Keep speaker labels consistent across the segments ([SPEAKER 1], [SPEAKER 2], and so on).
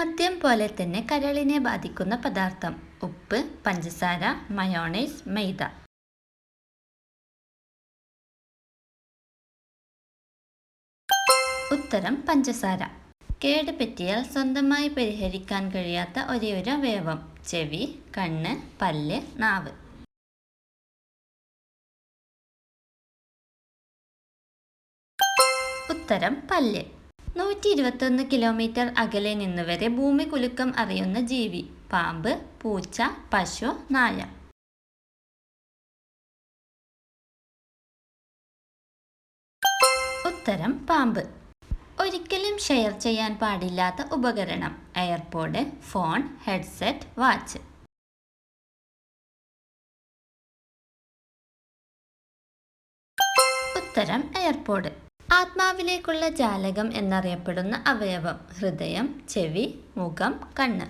[SPEAKER 1] മദ്യം പോലെ തന്നെ കരളിനെ ബാധിക്കുന്ന പദാർത്ഥം. ഉപ്പ് പഞ്ചസാര മയോണൈസ് മൈദ. ഉത്തരം പഞ്ചസാര. കേട് പറ്റിയാൽ സ്വന്തമായി പരിഹരിക്കാൻ കഴിയാത്ത ഒരേയൊരു അവയവം. ചെവി കണ്ണ് പല്ല് നാവ്. ഉത്തരം പല്ല്. നൂറ്റി ഇരുപത്തൊന്ന് കിലോമീറ്റർ അകലെ നിന്നുവരെ ഭൂമി കുലുക്കം അറിയുന്ന ജീവി പാമ്പ് പൂച്ച പശു നായ. ഉത്തരം പാമ്പ്. ഒരിക്കലും ഷെയർ ചെയ്യാൻ പാടില്ലാത്ത ഉപകരണം എയർപോഡ് ഫോൺ ഹെഡ്സെറ്റ് വാച്ച്. ഉത്തരം എയർപോഡ്. ആത്മാവിലേക്കുള്ള ജാലകം എന്നറിയപ്പെടുന്ന അവയവം. ഹൃദയം ചെവി മുഖം കണ്ണ്.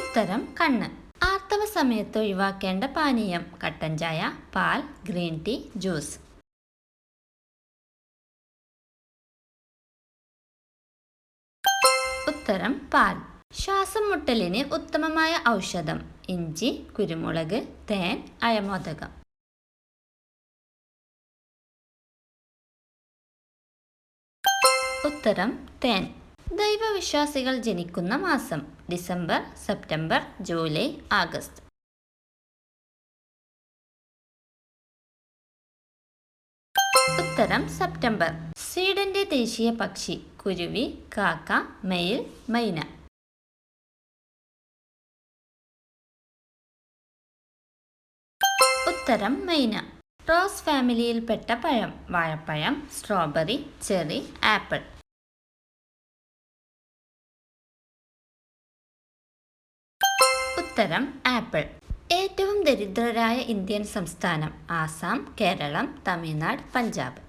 [SPEAKER 1] ഉത്തരം കണ്ണ്. ആർത്തവ സമയത്ത് ഒഴിവാക്കേണ്ട പാനീയം. കട്ടൻ ചായ പാൽ ഗ്രീൻ ടീ ജ്യൂസ്. ഉത്തരം പാൽ. ശ്വാസം മുട്ടലിന് ഉത്തമമായ ഔഷധം ഇഞ്ചി കുരുമുളക് തേൻ അയമോദകം. ഉത്തരം തേൻ. ദൈവവിശ്വാസികൾ ജനിക്കുന്ന മാസം ഡിസംബർ സെപ്റ്റംബർ ജൂലൈ ആഗസ്റ്റ്. ഉത്തരം സെപ്റ്റംബർ. സ്വീഡന്റെ ദേശീയ പക്ഷി കുരുവി കാക്ക മെയിൽ മൈന. ഉത്തരം മൈന റോസ് ഫാമിലിയിൽപ്പെട്ട പഴം. വാഴപ്പഴം സ്ട്രോബെറി ചെറി ആപ്പിൾ. ഉത്തരം ആപ്പിൾ. ഏറ്റവും ദരിദ്രരായ ഇന്ത്യൻ സംസ്ഥാനം ആസാം കേരളം തമിഴ്നാട് പഞ്ചാബ്.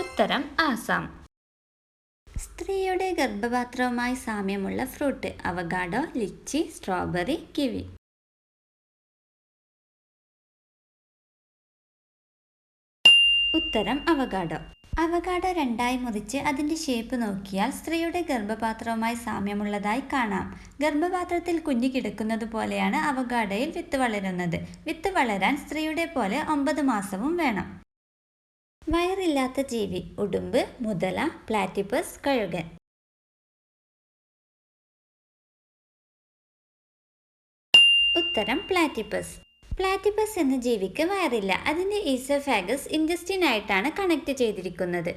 [SPEAKER 1] ഉത്തരം ആസാം. സ്ത്രീയുടെ ഗർഭപാത്രവുമായി സാമ്യമുള്ള fruit avocado litchi strawberry kiwi. ഉത്തരം അവഗാഡോ. അവഗാഡോ രണ്ടായി മുറിച്ച് അതിന്റെ ഷേപ്പ് നോക്കിയാൽ സ്ത്രീയുടെ ഗർഭപാത്രവുമായി സാമ്യമുള്ളതായി കാണാം. ഗർഭപാത്രത്തിൽ കുഞ്ഞു കിടക്കുന്നത് പോലെയാണ് അവഗാഡോയിൽ വിത്ത് വളരുന്നത്. വിത്ത് വളരാൻ സ്ത്രീയുടെ പോലെ ഒമ്പത് മാസവും വേണം. വയറില്ലാത്ത ജീവി ഉടുമ്പ് മുതല പ്ലാറ്റിപ്പസ് കഴുകൻ. ഉത്തരം പ്ലാറ്റിപ്പസ്. പ്ലാറ്റിപ്പസ് എന്ന ജീവിക്ക് വയറില്ല. അതിന്റെ ഈസോഫാഗസ് ഇൻഡസ്റ്റിനായിട്ടാണ് കണക്ട് ചെയ്തിരിക്കുന്നത്.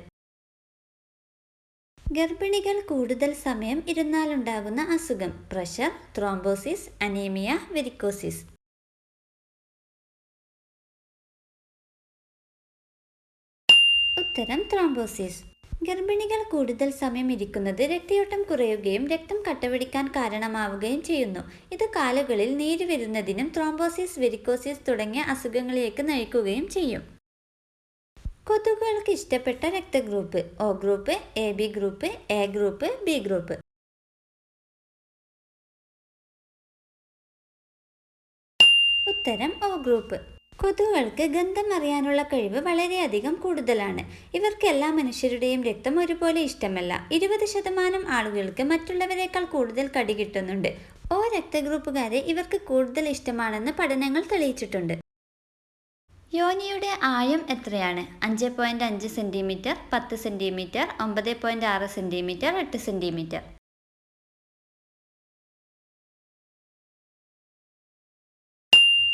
[SPEAKER 1] ഗർഭിണികൾ കൂടുതൽ സമയം ഇരുന്നാലുണ്ടാകുന്ന അസുഖം. Pressure thrombosis anaemia varicosis. ഉത്തരം ത്രോംബോസിസ് ഗർഭിണികൾ കൂടുതൽ സമയം ഇരിക്കുന്നത് രക്തയോട്ടം കുറയുകയും രക്തം കട്ടപിടിക്കാൻ കാരണമാവുകയും ചെയ്യുന്നു. ഇത് കാലുകളിൽ നീര് വരുന്നതിനും ത്രോംബോസിസ് വെരിക്കോസിസ് തുടങ്ങിയ അസുഖങ്ങളിലേക്ക് നയിക്കുകയും ചെയ്യും. കൊതുകുകൾക്ക് ഇഷ്ടപ്പെട്ട രക്തഗ്രൂപ്പ്. O group A B group A group B group. ഉത്തരം ഒ ഗ്രൂപ്പ്. കൊതുകുകൾക്ക് ഗന്ധം അറിയാനുള്ള കഴിവ് വളരെയധികം കൂടുതലാണ്. ഇവർക്ക് എല്ലാ മനുഷ്യരുടെയും രക്തം ഒരുപോലെ ഇഷ്ടമല്ല. ഇരുപത് ശതമാനം ആളുകൾക്ക് മറ്റുള്ളവരെക്കാൾ കൂടുതൽ കടി കിട്ടുന്നുണ്ട്. ഓ രക്തഗ്രൂപ്പുകാരെ ഇവർക്ക് കൂടുതൽ ഇഷ്ടമാണെന്ന് പഠനങ്ങൾ തെളിയിച്ചിട്ടുണ്ട്. യോനിയുടെ ആയം എത്രയാണ്? അഞ്ച് പോയിന്റ് അഞ്ച് സെന്റിമീറ്റർ പത്ത് സെന്റിമീറ്റർ ഒമ്പത് പോയിന്റ് ആറ് സെന്റിമീറ്റർ എട്ട് സെന്റിമീറ്റർ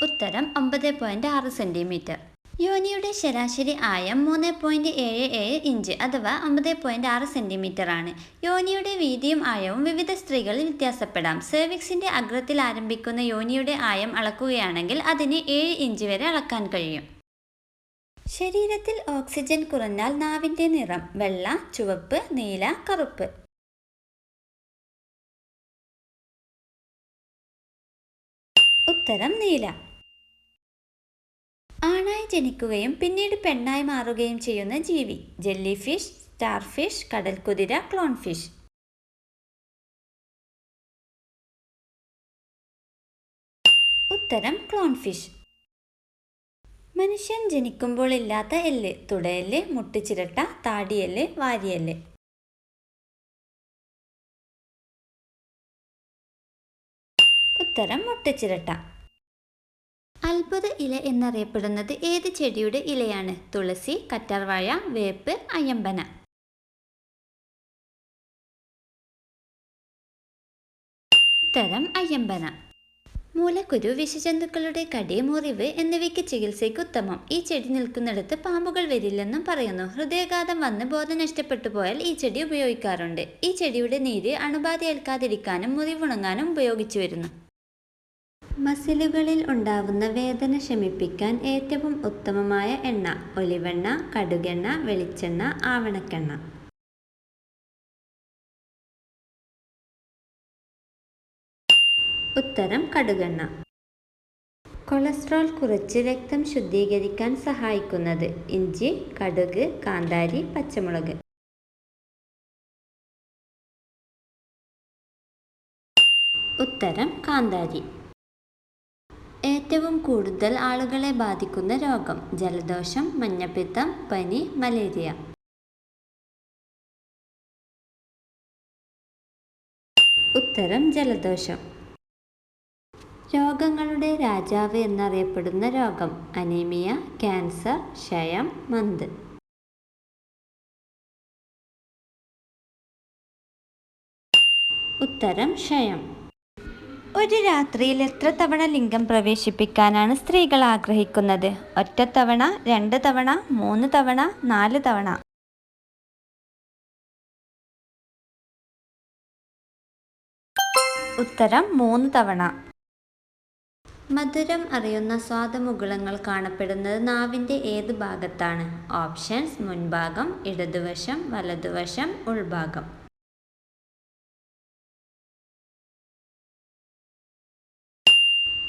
[SPEAKER 1] ഉത്തരം ഒമ്പത് പോയിന്റ് ആറ് സെന്റിമീറ്റർ യോനിയുടെ ശരാശരി ആയം മൂന്ന് പോയിന്റ് ഏഴ് ഏഴ് ഇഞ്ച് അഥവാ ഒമ്പത് പോയിന്റ് ആറ് സെന്റിമീറ്റർ ആണ്. യോനിയുടെ വീതിയും ആയവും വിവിധ സ്ത്രീകളിൽ വ്യത്യാസപ്പെടാം. സെർവിക്സിന്റെ അഗ്രത്തിൽ ആരംഭിക്കുന്ന യോനിയുടെ ആയം അളക്കുകയാണെങ്കിൽ അതിന് ഏഴ് ഇഞ്ച് വരെ അളക്കാൻ കഴിയും. ശരീരത്തിൽ ഓക്സിജൻ കുറഞ്ഞാൽ നാവിന്റെ നിറം വെള്ള ചുവപ്പ് നീല കറുപ്പ്. ഉത്തരം നീല. ജനിക്കുകയും പിന്നീട് പെണ്ണായി മാറുകയും ചെയ്യുന്ന ജീവി. ജെല്ലി ഫിഷ് സ്റ്റാർ ഫിഷ് കടൽക്കുതിര ക്ലോൺ ഫിഷ് ഉത്തരം ക്ലോൺ ഫിഷ് മനുഷ്യൻ ജനിക്കുമ്പോൾ ഇല്ലാത്ത എല്ല്. തുടയെല്ല് മുട്ടിച്ചിരട്ട താടിയെല്ല് വാരിയെല്ല്. ഉത്തരം മുട്ടിച്ചിരട്ട. അത്ഭുത ഇല എന്നറിയപ്പെടുന്നത് ഏത് ചെടിയുടെ ഇലയാണ്? തുളസി കറ്റാർവാഴ വേപ്പ് അയമ്പന ഉത്തരം അയ്യമ്പന. മൂലക്കുരു വിഷജന്തുക്കളുടെ കടി മുറിവ് എന്നിവയ്ക്ക് ചികിത്സയ്ക്ക് ഉത്തമം. ഈ ചെടി നിൽക്കുന്നിടത്ത് പാമ്പുകൾ വരില്ലെന്നും പറയുന്നു. ഹൃദയാഘാതം വന്ന് ബോധം നഷ്ടപ്പെട്ടു പോയാൽ ഈ ചെടി ഉപയോഗിക്കാറുണ്ട്. ഈ ചെടിയുടെ നീര് അണുബാധ ഏൽക്കാതിരിക്കാനും മുറിവുണങ്ങാനും ഉപയോഗിച്ചു വരുന്നു. മസിലുകളിൽ ഉണ്ടാവുന്ന വേദന ശമിപ്പിക്കാൻ ഏറ്റവും ഉത്തമമായ എണ്ണ ഒലിവെണ്ണ കടുകെണ്ണ വെളിച്ചെണ്ണ ആവണക്കെണ്ണ. ഉത്തരം കടുകെണ്ണ. കൊളസ്ട്രോൾ കുറച്ച് രക്തം ശുദ്ധീകരിക്കാൻ സഹായിക്കുന്നത് ഇഞ്ചി കടുക് കാന്താരി പച്ചമുളക്. ഉത്തരം കാന്താരി. ഏറ്റവും കൂടുതൽ ആളുകളെ ബാധിക്കുന്ന രോഗം ജലദോഷം മഞ്ഞപ്പിത്തം പനി മലേറിയ. ഉത്തരം ജലദോഷം. രോഗങ്ങളുടെ രാജാവ് എന്നറിയപ്പെടുന്ന രോഗം അനീമിയ ക്യാൻസർ ക്ഷയം മന്ത്. ഉത്തരം ക്ഷയം. ഒരു രാത്രിയിൽ എത്ര തവണ ലിംഗം പ്രവേശിപ്പിക്കാനാണ് സ്ത്രീകൾ ആഗ്രഹിക്കുന്നത്? ഒറ്റ തവണ രണ്ട് തവണ മൂന്ന് തവണ നാല് തവണ? ഉത്തരം മൂന്ന് തവണ. മധുരം അറിയുന്ന സ്വാദമുകുളങ്ങൾ കാണപ്പെടുന്നത് നാവിന്റെ ഏത് ഭാഗത്താണ്? ഓപ്ഷൻസ് മുൻഭാഗം ഇടതുവശം വലതുവശം ഉൾഭാഗം.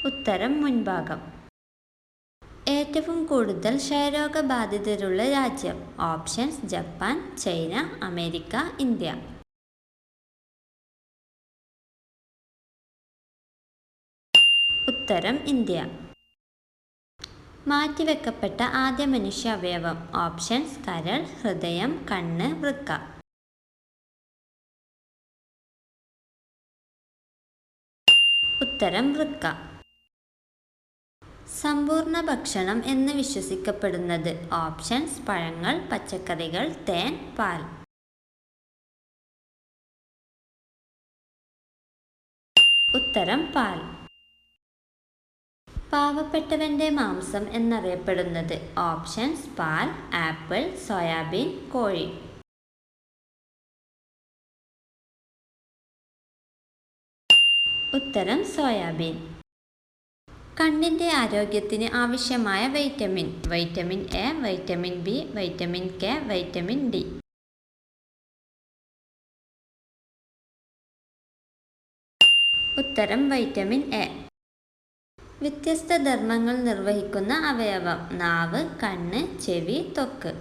[SPEAKER 1] ഉത്തരം മുൻഭാഗം. ഏറ്റവും കൂടുതൽ ക്ഷയരോഗബാധിതരുള്ള രാജ്യം. Options Japan China America India. ഉത്തരം ഇന്ത്യ. മാറ്റിവെക്കപ്പെട്ട ആദ്യ മനുഷ്യ അവയവം ഓപ്ഷൻസ് കരൾ ഹൃദയം കണ്ണ് വൃക്ക. ഉത്തരം വൃക്ക. സമ്പൂർണ ഭക്ഷണം എന്ന് വിശ്വസിക്കപ്പെടുന്നത്. ഓപ്ഷൻസ് പഴങ്ങൾ പച്ചക്കറികൾ തേൻ പാൽ. ഉത്തരം പാൽ. പാവപ്പെട്ടവന്റെ മാംസം എന്നറിയപ്പെടുന്നത്. ഓപ്ഷൻസ് പാൽ ആപ്പിൾ സോയാബീൻ കോഴി. ഉത്തരം സോയാബീൻ. കണ്ണിന്റെ ആരോഗ്യത്തിന് ആവശ്യമായ vitamin vitamin A vitamin B vitamin K vitamin D ഉത്തരം വൈറ്റമിൻ എ വ്യത്യസ്ത ധർമ്മങ്ങൾ നിർവഹിക്കുന്ന അവയവം നാവ് കണ്ണ് ചെവി തൊക്ക്.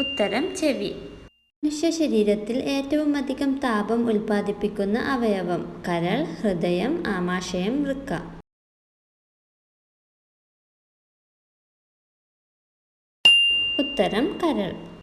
[SPEAKER 1] ഉത്തരം ചെവി. മനുഷ്യ ശരീരത്തിൽ ഏറ്റവും അധികം താപം ഉൽപ്പാദിപ്പിക്കുന്ന അവയവം കരൾ ഹൃദയം ആമാശയം വൃക്ക. ഉത്തരം കരൾ.